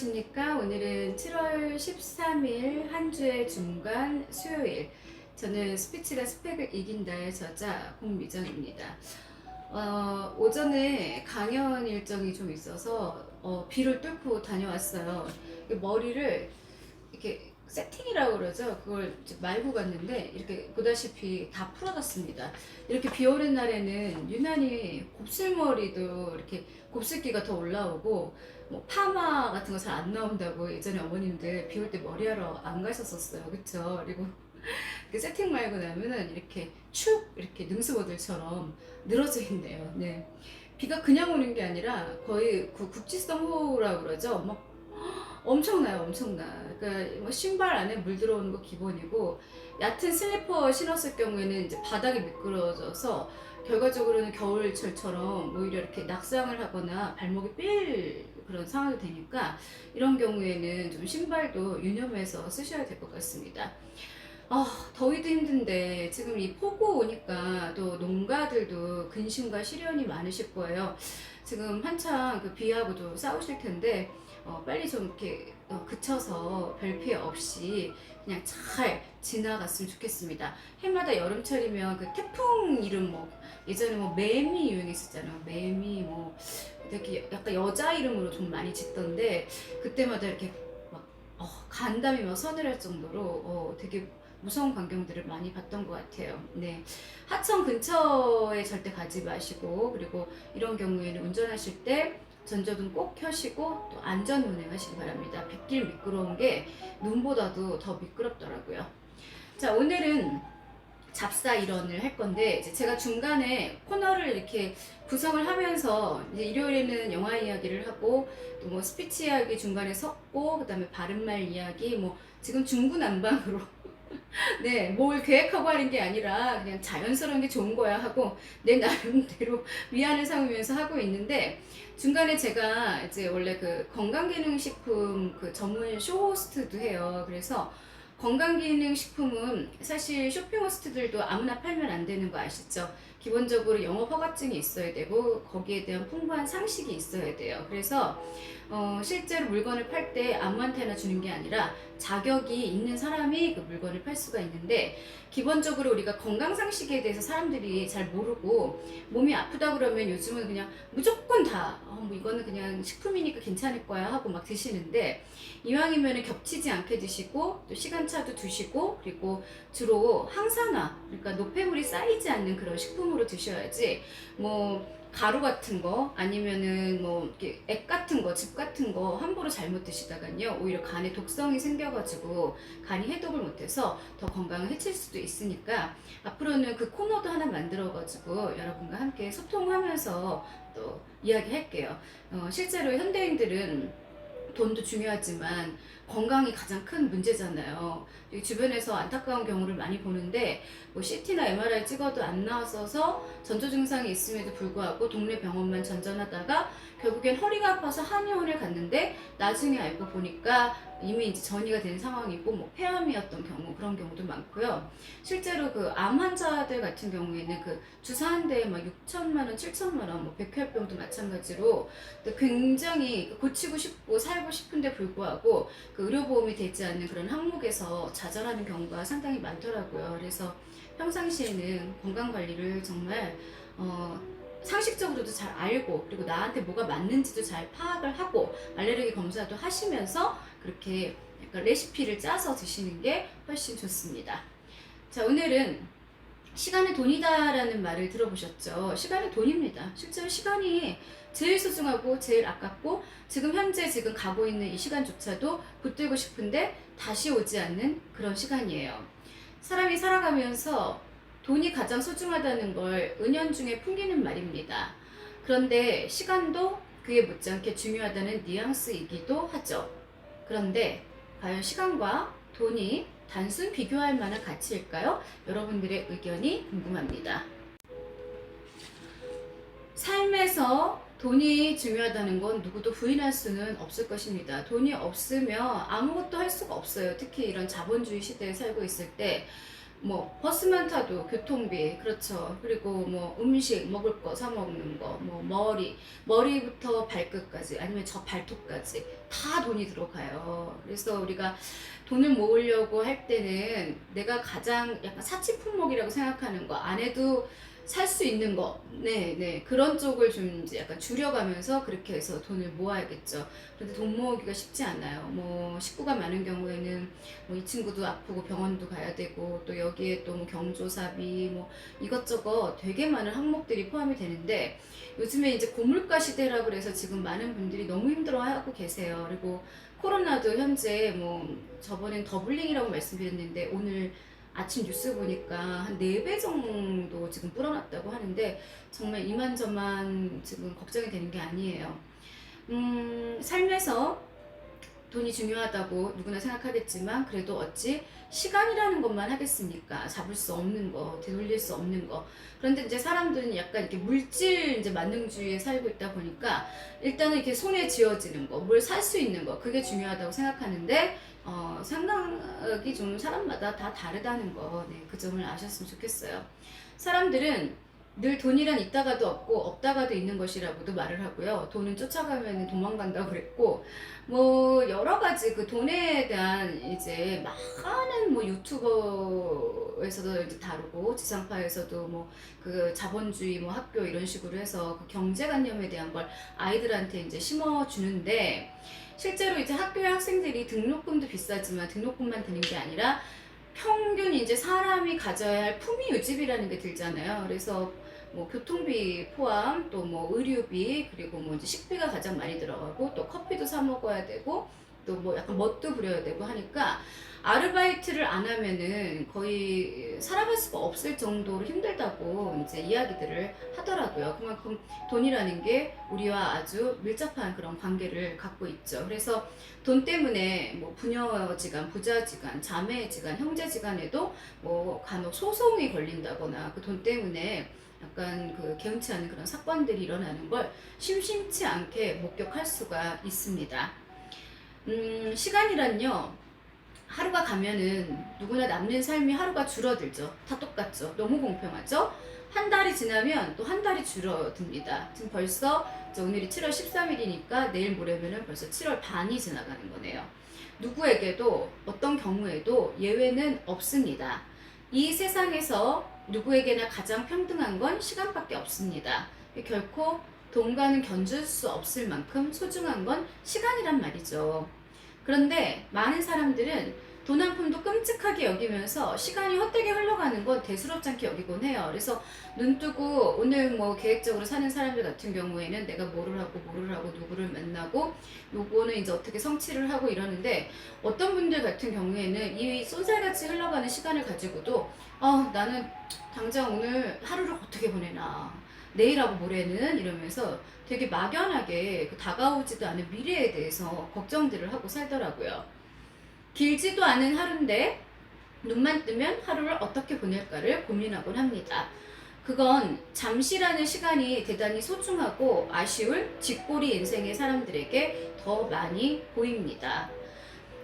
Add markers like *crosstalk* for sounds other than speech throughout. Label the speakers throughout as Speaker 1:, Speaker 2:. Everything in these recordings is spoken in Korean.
Speaker 1: 안녕하십니까. 오늘은 7월 13일 한 주의 중간 수요일. 저는 스피치가 스펙을 이긴다의 저자 홍미정입니다. 어, 오전에 강연 일정이 좀 있어서 어, 비를 뚫고 다녀왔어요. 이 머리를 이렇게 세팅이라고 그러죠. 그걸 말고 갔는데 이렇게 보다시피 다 풀어졌습니다. 이렇게 비 오는 날에는 유난히 곱슬머리도 이렇게 곱슬기가 더 올라오고 뭐 파마 같은 거 잘 안 나온다고 예전에 어머님들 비 올 때 머리하러 안 가셨었어요. 그쵸? 그리고 이렇게 세팅 말고 나면은 이렇게 축 이렇게 능수보들처럼 늘어져 있네요. 네. 비가 그냥 오는 게 아니라 거의 그 국지성 호우라고 그러죠. 막 엄청나요, 엄청나. 그러니까 뭐 신발 안에 물 들어오는 거 기본이고 얕은 슬리퍼 신었을 경우에는 이제 바닥이 미끄러져서 결과적으로는 겨울철처럼 오히려 이렇게 낙상을 하거나 발목이 삘 그런 상황이 되니까 이런 경우에는 좀 신발도 유념해서 쓰셔야 될 것 같습니다. 아, 더위도 힘든데 지금 이 폭우 오니까 또 농가들도 근심과 시련이 많으실 거예요. 지금 한창 그 비하고도 싸우실 텐데 어, 빨리 좀 이렇게 어, 그쳐서 별 피해 없이 그냥 잘 지나갔으면 좋겠습니다. 해마다 여름철이면 그 태풍 이름 뭐 예전에 뭐 매미 유행했었잖아요. 매미 뭐 되게 약간 여자 이름으로 좀 많이 짓던데 그때마다 이렇게 막 어, 간담이 막 서늘할 정도로 어, 되게 무서운 광경들을 많이 봤던 것 같아요. 네. 하천 근처에 절대 가지 마시고, 그리고 이런 경우에는 운전하실 때 전조등 꼭 켜시고 또 안전 운행하시기 바랍니다. 빗길 미끄러운 게 눈보다도 더 미끄럽더라고요. 자, 오늘은 잡사 일원을 할 건데 제가 중간에 코너를 이렇게 구성을 하면서 이제 일요일에는 영화 이야기를 하고 또 뭐 스피치 이야기 중간에 섞고 그다음에 바른말 이야기 뭐 지금 중구난방으로 *laughs* 네, 뭘 계획하고 하는 게 아니라 그냥 자연스러운 게 좋은 거야 하고 내 나름대로 *laughs* 위안을 삼으면서 하고 있는데 중간에 제가 이제 원래 그 건강기능식품 그 전문 쇼호스트도 해요. 그래서 건강기능식품은 사실 쇼핑호스트들도 아무나 팔면 안 되는 거 아시죠? 기본적으로 영업 허가증이 있어야 되고 거기에 대한 풍부한 상식이 있어야 돼요. 그래서 어, 실제로 물건을 팔 때 아무한테나 주는 게 아니라 자격이 있는 사람이 그 물건을 팔 수가 있는데 기본적으로 우리가 건강 상식에 대해서 사람들이 잘 모르고 몸이 아프다 그러면 요즘은 그냥 무조건 다 어, 뭐 이거는 그냥 식품이니까 괜찮을 거야 하고 막 드시는데 이왕이면 겹치지 않게 드시고 또 시간차도 두시고 그리고 주로 항산화 그러니까 노폐물이 쌓이지 않는 그런 식품 으로 드셔야지 뭐 가루 같은 거 아니면은 뭐 이렇게 액 같은 거, 즙 같은 거 함부로 잘못 드시다간요 오히려 간에 독성이 생겨가지고 간이 해독을 못해서 더 건강을 해칠 수도 있으니까 앞으로는 그 코너도 하나 만들어가지고 여러분과 함께 소통하면서 또 이야기할게요. 어, 실제로 현대인들은 돈도 중요하지만 건강이 가장 큰 문제잖아요. 이 주변에서 안타까운 경우를 많이 보는데 뭐 CT나 MRI 찍어도 안 나왔어서 전조 증상이 있음에도 불구하고 동네 병원만 전전하다가 결국엔 허리가 아파서 한의원을 갔는데 나중에 알고 보니까 이미 이제 전이가 된 상황이고 뭐 폐암이었던 경우 그런 경우도 많고요. 실제로 그 암 환자들 같은 경우에는 그 주사 한 대에 막 6천만 원, 7천만 원, 뭐 백혈병도 마찬가지로 또 굉장히 고치고 싶고 살고 싶은데 불구하고 그 의료보험이 되지 않는 그런 항목에서 좌절하는 경우가 상당히 많더라고요. 그래서 평상시에는 건강 관리를 정말 어, 상식적으로도 잘 알고 그리고 나한테 뭐가 맞는지도 잘 파악을 하고 알레르기 검사도 하시면서 그렇게 약간 레시피를 짜서 드시는 게 훨씬 좋습니다. 자 오늘은 시간이 돈이다라는 말을 들어보셨죠? 시간이 돈입니다. 실제로 시간이 제일 소중하고 제일 아깝고 지금 현재 지금 가고 있는 이 시간조차도 붙들고 싶은데 다시 오지 않는 그런 시간이에요. 사람이 살아가면서 돈이 가장 소중하다는 걸 은연중에 풍기는 말입니다. 그런데 시간도 그에 못지않게 중요하다는 뉘앙스이기도 하죠. 그런데 과연 시간과 돈이 단순 비교할 만한 가치일까요? 여러분들의 의견이 궁금합니다. 삶에서 돈이 중요하다는 건 누구도 부인할 수는 없을 것입니다. 돈이 없으면 아무것도 할 수가 없어요. 특히 이런 자본주의 시대에 살고 있을 때 뭐 버스만 타도 교통비 그렇죠. 그리고 뭐 음식 먹을 거 사 먹는 거 뭐 머리 머리부터 발끝까지 아니면 저 발톱까지 다 돈이 들어가요. 그래서 우리가 돈을 모으려고 할 때는 내가 가장 약간 사치 품목이라고 생각하는 거 안에도 살 수 있는 거, 네, 네 그런 쪽을 좀 이제 약간 줄여가면서 그렇게 해서 돈을 모아야겠죠. 그런데 돈 모으기가 쉽지 않아요. 뭐 식구가 많은 경우에는 뭐 이 친구도 아프고 병원도 가야 되고 또 여기에 또 뭐 경조사비 뭐 이것저것 되게 많은 항목들이 포함이 되는데 요즘에 이제 고물가 시대라 그래서 지금 많은 분들이 너무 힘들어하고 계세요. 그리고 코로나도 현재 뭐 저번엔 더블링이라고 말씀드렸는데 오늘 아침 뉴스 보니까 한 4배 정도 지금 불어났다고 하는데 정말 이만저만 지금 걱정이 되는 게 아니에요. 음, 삶에서 돈이 중요하다고 누구나 생각하겠지만 그래도 어찌 시간이라는 것만 하겠습니까? 잡을 수 없는 거, 되돌릴 수 없는 거. 그런데 이제 사람들은 약간 이렇게 물질 이제 만능주의에 살고 있다 보니까 일단은 이렇게 손에 쥐어지는 거, 뭘 살 수 있는 거, 그게 중요하다고 생각하는데 어, 생각이 좀 사람마다 다 다르다는 거, 네, 그 점을 아셨으면 좋겠어요. 사람들은 늘 돈이란 있다가도 없고 없다가도 있는 것이라고도 말을 하고요. 돈은 쫓아가면 도망간다고 그랬고, 뭐 여러 가지 그 돈에 대한 이제 많은 뭐 유튜버에서도 이제 다루고 지상파에서도 뭐 그 자본주의 뭐 학교 이런 식으로 해서 그 경제관념에 대한 걸 아이들한테 이제 심어 주는데 실제로 이제 학교의 학생들이 등록금도 비싸지만 등록금만 드는 게 아니라 평균 이제 사람이 가져야 할 품위 유지비라는 게 들잖아요. 그래서 뭐 교통비 포함 또 뭐 의류비 그리고 뭐 이제 식비가 가장 많이 들어가고 또 커피도 사 먹어야 되고 또 뭐 약간 멋도 부려야 되고 하니까 아르바이트를 안 하면은 거의 살아갈 수가 없을 정도로 힘들다고 이제 이야기들을 하더라고요. 그만큼 돈이라는 게 우리와 아주 밀접한 그런 관계를 갖고 있죠. 그래서 돈 때문에 뭐 부녀지간, 부자지간, 자매지간, 형제지간에도 뭐 간혹 소송이 걸린다거나 그 돈 때문에 약간 그 개운치 않은 그런 사건들이 일어나는 걸 심심치 않게 목격할 수가 있습니다. 음, 시간이란요. 하루가 가면은 누구나 남는 삶이 하루가 줄어들죠. 다 똑같죠. 너무 공평하죠? 한 달이 지나면 또 한 달이 줄어듭니다. 지금 벌써 오늘이 7월 13일이니까 내일 모레면은 벌써 7월 반이 지나가는 거네요. 누구에게도 어떤 경우에도 예외는 없습니다. 이 세상에서 누구에게나 가장 평등한 건 시간밖에 없습니다. 결코 돈과는 견줄 수 없을 만큼 소중한 건 시간이란 말이죠. 그런데 많은 사람들은 돈 한 푼도 끔찍하게 여기면서 시간이 헛되게 흘러가는 건 대수롭지 않게 여기곤 해요. 그래서 눈 뜨고 오늘 뭐 계획적으로 사는 사람들 같은 경우에는 내가 뭐를 하고 뭐를 하고 누구를 만나고 요거는 이제 어떻게 성취를 하고 이러는데 어떤 분들 같은 경우에는 이 쏜살같이 흘러가는 시간을 가지고도 아 나는 당장 오늘 하루를 어떻게 보내나 내일하고 모레는 이러면서 되게 막연하게 그 다가오지도 않은 미래에 대해서 걱정들을 하고 살더라고요. 길지도 않은 하루인데 눈만 뜨면 하루를 어떻게 보낼까를 고민하곤 합니다. 그건 잠시라는 시간이 대단히 소중하고 아쉬울 쥐꼬리 인생의 사람들에게 더 많이 보입니다.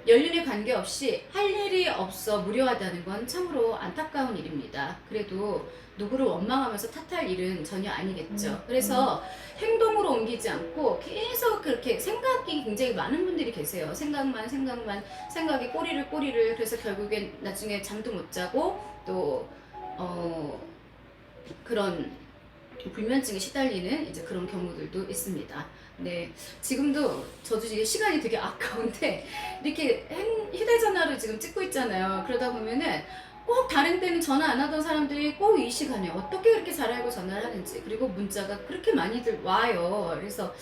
Speaker 1: 연륜에 관계없이 할 일이 없어 무료하다는 건 참으로 안타까운 일입니다. 그래도 누구를 원망하면서 탓할 일은 전혀 아니겠죠.
Speaker 2: 음,
Speaker 1: 그래서 행동으로 옮기지 않고 계속 그렇게 생각이 굉장히 많은 분들이 계세요. 생각만 생각만 생각이 꼬리를 꼬리를 그래서 결국엔 나중에 잠도 못 자고 또 어, 그런 불면증에 시달리는 이제 그런 경우들도 있습니다. 네, 지금도 저도 이게 시간이 되게 아까운데 *laughs* 이렇게 핸- 휴대전화로 지금 찍고 있잖아요. 그러다 보면은 꼭 다른 때는 전화 안 하던 사람들이 꼭 이 시간에 어떻게 그렇게 잘 알고 전화를 하는지 그리고 문자가 그렇게 많이들 와요. 그래서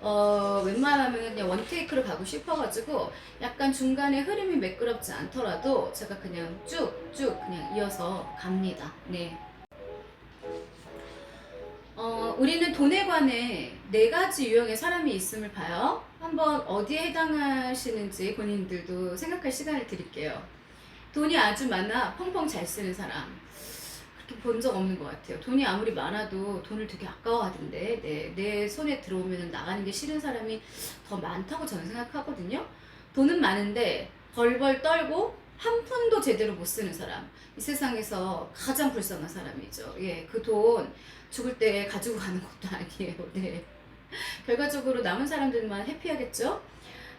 Speaker 1: 어, 웬만하면 그냥 원테이크로 가고 싶어가지고 약간 중간에 흐름이 매끄럽지 않더라도 제가 그냥 쭉쭉 그냥 이어서 갑니다. 네. 어, 우리는 돈에 관해 네 가지 유형의 사람이 있음을 봐요. 한번 어디에 해당하시는지 본인들도 생각할 시간을 드릴게요. 돈이 아주 많아 펑펑 잘 쓰는 사람. 그렇게 본 적 없는 것 같아요. 돈이 아무리 많아도 돈을 되게 아까워하던데, 네, 내 손에 들어오면 나가는 게 싫은 사람이 더 많다고 저는 생각하거든요. 돈은 많은데 벌벌 떨고 한 푼도 제대로 못 쓰는 사람. 이 세상에서 가장 불쌍한 사람이죠. 예, 그 돈 죽을 때 가지고 가는 것도 *laughs* 아니에요. 네. 결과적으로 남은 사람들만 해피하겠죠?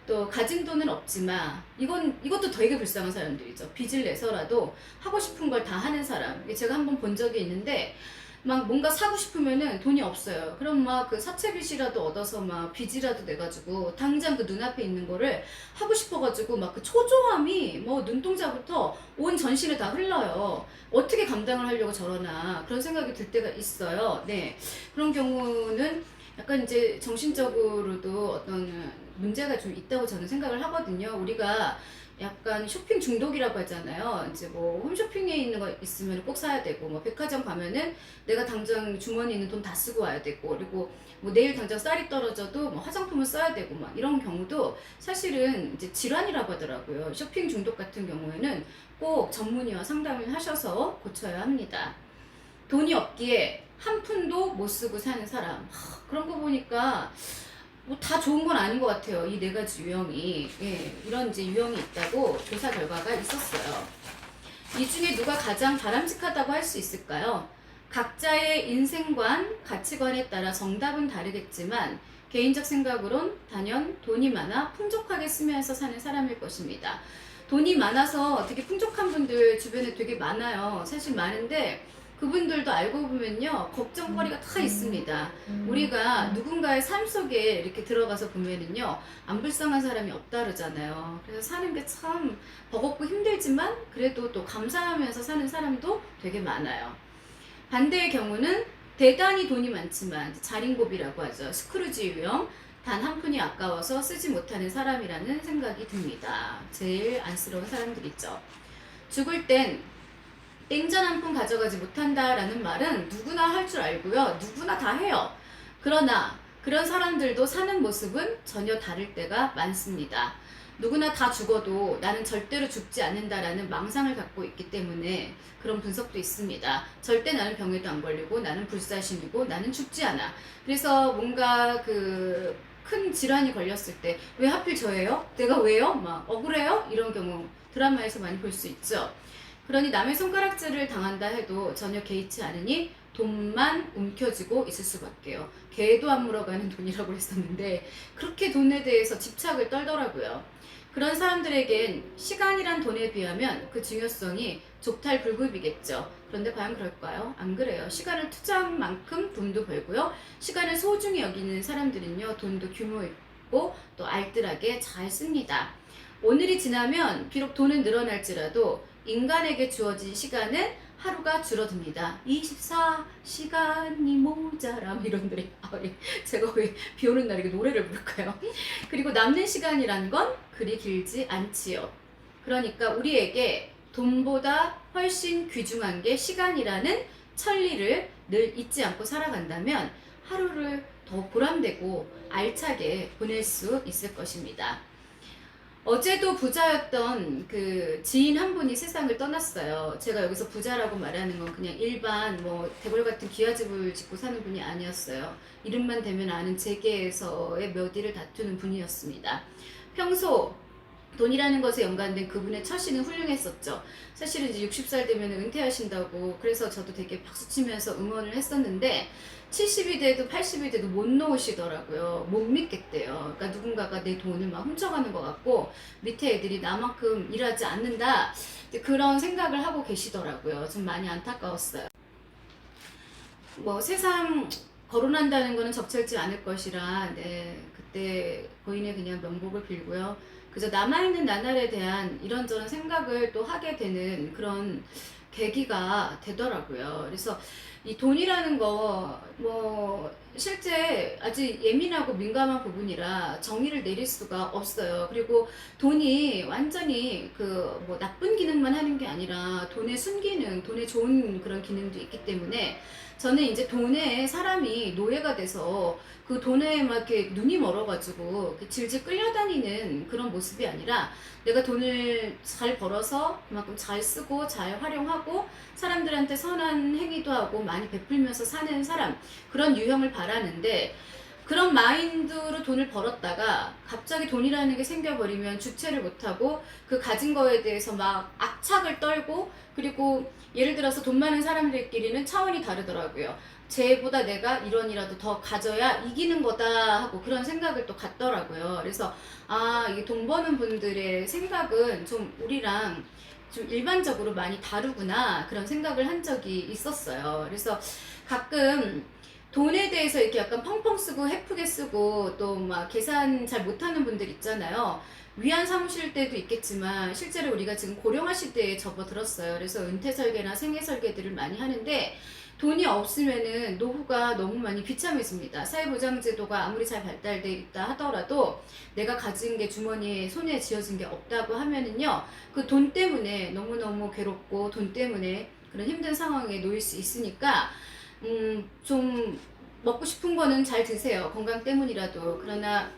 Speaker 1: 또 가진 돈은 없지만 이건 이것도 되게 불쌍한 사람들이죠. 빚을 내서라도 하고 싶은 걸 다 하는 사람. 제가 한번 본 적이 있는데 막 뭔가 사고 싶으면은 돈이 없어요. 그럼 막 그 사채 빚이라도 얻어서 막 빚이라도 내가지고 당장 그 눈앞에 있는 거를 하고 싶어가지고 막 그 초조함이 뭐 눈동자부터 온 전신에 다 흘러요. 어떻게 감당을 하려고 저러나 그런 생각이 들 때가 있어요. 네. 그런 경우는 약간 이제 정신적으로도 어떤 문제가 좀 있다고 저는 생각을 하거든요. 우리가 약간 쇼핑 중독이라고 하잖아요. 이제 뭐 홈쇼핑에 있는 거 있으면 꼭 사야 되고, 뭐 백화점 가면은 내가 당장 주머니에 있는 돈 다 쓰고 와야 되고, 그리고 뭐 내일 당장 쌀이 떨어져도 뭐 화장품을 써야 되고, 막 이런 경우도 사실은 이제 질환이라고 하더라고요. 쇼핑 중독 같은 경우에는 꼭 전문의와 상담을 하셔서 고쳐야 합니다. 돈이 없기에 한 푼도 못 쓰고 사는 사람. 하, 그런 거 보니까 뭐 다 좋은 건 아닌 것 같아요. 이 네 가지 유형이. 예, 이런 이제 유형이 있다고 조사 결과가 있었어요. 이 중에 누가 가장 바람직하다고 할 수 있을까요? 각자의 인생관, 가치관에 따라 정답은 다르겠지만 개인적 생각으론 단연 돈이 많아 풍족하게 쓰면서 사는 사람일 것입니다. 돈이 많아서 되게 풍족한 분들 주변에 되게 많아요. 사실 많은데 그분들도 알고 보면요 걱정거리가 다 있습니다. 우리가 누군가의 삶 속에 이렇게 들어가서 보면은요 안 불쌍한 사람이 없다 그러잖아요. 그래서 사는 게 참 버겁고 힘들지만 그래도 또 감사하면서 사는 사람도 되게 많아요. 반대의 경우는 대단히 돈이 많지만 자린고비라고 하죠. 스크루지 유형 단 한 푼이 아까워서 쓰지 못하는 사람이라는 생각이 듭니다. 제일 안쓰러운 사람들 있죠. 죽을 땐 땡전 한 푼 가져가지 못한다라는 말은 누구나 할 줄 알고요. 누구나 다 해요. 그러나 그런 사람들도 사는 모습은 전혀 다를 때가 많습니다. 누구나 다 죽어도 나는 절대로 죽지 않는다라는 망상을 갖고 있기 때문에 그런 분석도 있습니다. 절대 나는 병에도 안 걸리고 나는 불사신이고 나는 죽지 않아. 그래서 뭔가 그 큰 질환이 걸렸을 때 왜 하필 저예요? 내가 왜요? 막 억울해요? 이런 경우 드라마에서 많이 볼 수 있죠. 그러니 남의 손가락질을 당한다 해도 전혀 개의치 않으니 돈만 움켜쥐고 있을 수밖에요. 개도 안 물어가는 *laughs* 돈이라고 했었는데 그렇게 돈에 대해서 집착을 떨더라고요. 그런 사람들에겐 시간이란 돈에 비하면 그 중요성이 족탈불급이겠죠. 그런데 과연 그럴까요? 안 그래요. 시간을 투자한 만큼 돈도 벌고요. 시간을 소중히 여기는 사람들은요, 돈도 규모 있고 또 알뜰하게 잘 씁니다. 오늘이 지나면 비록 돈은 늘어날지라도 인간에게 주어진 시간은 하루가 줄어듭니다. 24시간이 모자람 이런 노래. 아, 예. 제가 왜 비 오는 날에 노래를 부를까요? 그리고 남는 시간이란 건 그리 길지 않지요. 그러니까 우리에게 돈보다 훨씬 귀중한 게 시간이라는 천리를 늘 잊지 않고 살아간다면 하루를 더 보람되고 알차게 보낼 수 있을 것입니다. 어제도 부자였던 그 지인 한 분이 세상을 떠났어요. 제가 여기서 부자라고 말하는 건 그냥 일반 뭐 대골 같은 기와집을 짓고 사는 분이 아니었어요. 이름만 대면 아는 재계에서의 몇 일을 다투는 분이었습니다. 평소 돈이라는 것에 연관된 그분의 처신은 훌륭했었죠. 사실은 이제 60살 되면 은퇴하신다고 그래서 저도 되게 박수치면서 응원을 했었는데 70이 돼도 80이 돼도 못 놓으시더라고요. 못 믿겠대요. 그러니까 누군가가 내 돈을 막 훔쳐가는 것 같고 밑에 애들이 나만큼 일하지 않는다. 그런 생각을 하고 계시더라고요. 좀 많이 안타까웠어요. 뭐 세상 거론한다는 거는 적절치 않을 것이라 네, 그때 고인의 그냥 명복을 빌고요. 그저 남아있는 나날에 대한 이런저런 생각을 또 하게 되는 그런 계기가 되더라고요. 그래서 이 돈이라는 거, 뭐, 실제 아주 예민하고 민감한 부분이라 정의를 내릴 수가 없어요. 그리고 돈이 완전히 그 뭐 나쁜 기능만 하는 게 아니라 돈의 순기능, 돈의 좋은 그런 기능도 있기 때문에 저는 이제 돈에 사람이 노예가 돼서 그 돈에 막 이렇게 눈이 멀어가지고 질질 끌려다니는 그런 모습이 아니라 내가 돈을 잘 벌어서 그만큼 잘 쓰고 잘 활용하고 사람들한테 선한 행위도 하고 많이 베풀면서 사는 사람 그런 유형을 바라는데 그런 마인드로 돈을 벌었다가 갑자기 돈이라는 게 생겨버리면 주체를 못하고 그 가진 거에 대해서 막 악착을 떨고 그리고 예를 들어서 돈 많은 사람들끼리는 차원이 다르더라고요. 쟤보다 내가 1원이라도 더 가져야 이기는 거다 하고 그런 생각을 또 갖더라고요. 그래서 아, 이게 돈 버는 분들의 생각은 좀 우리랑 좀 일반적으로 많이 다르구나 그런 생각을 한 적이 있었어요. 그래서 가끔 돈에 대해서 이렇게 약간 펑펑 쓰고 헤프게 쓰고 또 막 계산 잘 못하는 분들 있잖아요. 위안 삼으실 때도 있겠지만 실제로 우리가 지금 고령화 시대에 접어들었어요. 그래서 은퇴 설계나 생애 설계들을 많이 하는데 돈이 없으면은 노후가 너무 많이 비참해집니다. 사회보장제도가 아무리 잘 발달돼 있다 하더라도 내가 가진 게 주머니에 손에 쥐어진 게 없다고 하면은요 그 돈 때문에 너무 너무 괴롭고 돈 때문에 그런 힘든 상황에 놓일 수 있으니까 음 좀 먹고 싶은 거는 잘 드세요. 건강 때문이라도. 그러나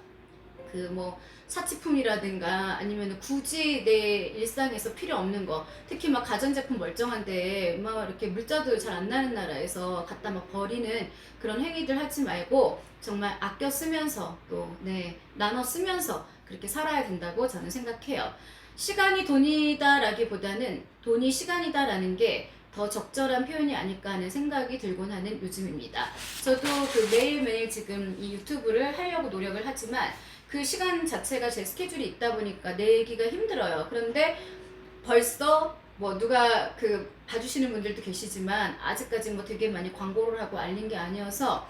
Speaker 1: 그 뭐 사치품이라든가 아니면 굳이 내 일상에서 필요 없는 거. 특히 막 가전제품 멀쩡한데 막 이렇게 물자도 잘 안 나는 나라에서 갖다 막 버리는 그런 행위들 하지 말고 정말 아껴 쓰면서 또 네 나눠 쓰면서 그렇게 살아야 된다고 저는 생각해요. 시간이 돈이다라기보다는 돈이 시간이다라는 게 더 적절한 표현이 아닐까 하는 생각이 들곤 하는 요즘입니다. 저도 그 매일매일 지금 이 유튜브를 하려고 노력을 하지만 그 시간 자체가 제 스케줄이 있다 보니까 내기가 힘들어요. 그런데 벌써 뭐 누가 그 봐주시는 분들도 계시지만 아직까지 뭐 되게 많이 광고를 하고 알린 게 아니어서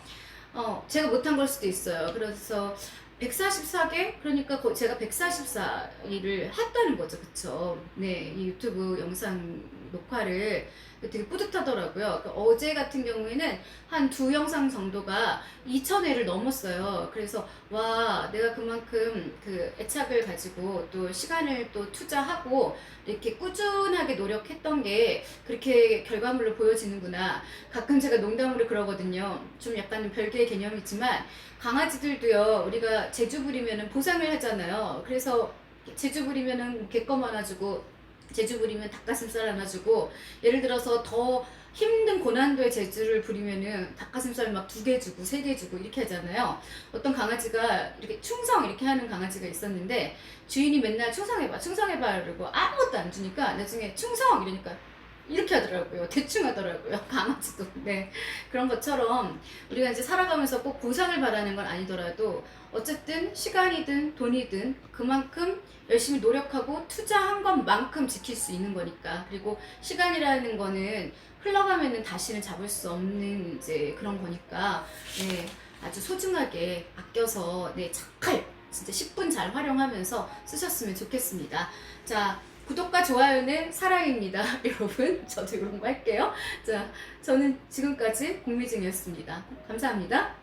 Speaker 1: 어 제가 못한 걸 수도 있어요. 그래서 144개 그러니까 거- 제가 144일을 했다는 거죠, 그쵸? 네, 이 유튜브 영상 녹화를 되게 뿌듯하더라고요. 그 어제 같은 경우에는 한 두 영상 정도가 2,000회를 넘었어요. 그래서 와, 내가 그만큼 그 애착을 가지고 또 시간을 또 투자하고 이렇게 꾸준하게 노력했던 게 그렇게 결과물로 보여지는구나. 가끔 제가 농담으로 그러거든요. 좀 약간 별개의 개념이지만 강아지들도요, 우리가 제주 부리면은 보상을 하잖아요. 그래서 제주 부리면은 개껌 하나 주고, 제주 부리면 닭가슴살 하나 주고, 예를 들어서 더 힘든 고난도의 제주를 부리면은 닭가슴살 막 두 개 주고, 세 개 주고, 이렇게 하잖아요. 어떤 강아지가 이렇게 충성 이렇게 하는 강아지가 있었는데, 주인이 맨날 충성해봐, 충성해봐, 이러고 아무것도 안 주니까 나중에 충성! 이러니까 이렇게 하더라고요. 대충 하더라고요. *laughs* 강아지도. 네. 그런 것처럼 우리가 이제 살아가면서 꼭 보상을 바라는 건 아니더라도 어쨌든 시간이든 돈이든 그만큼 열심히 노력하고 투자한 것만큼 지킬 수 있는 거니까. 그리고 시간이라는 거는 흘러가면은 다시는 잡을 수 없는 이제 그런 거니까. 네. 아주 소중하게 아껴서 네, 착할 진짜 10분 잘 활용하면서 쓰셨으면 좋겠습니다. 자, 구독과 좋아요는 사랑입니다. *laughs* 여러분, 저도 이런 거 할게요. 자, 저는 지금까지 공미중이었습니다. 감사합니다.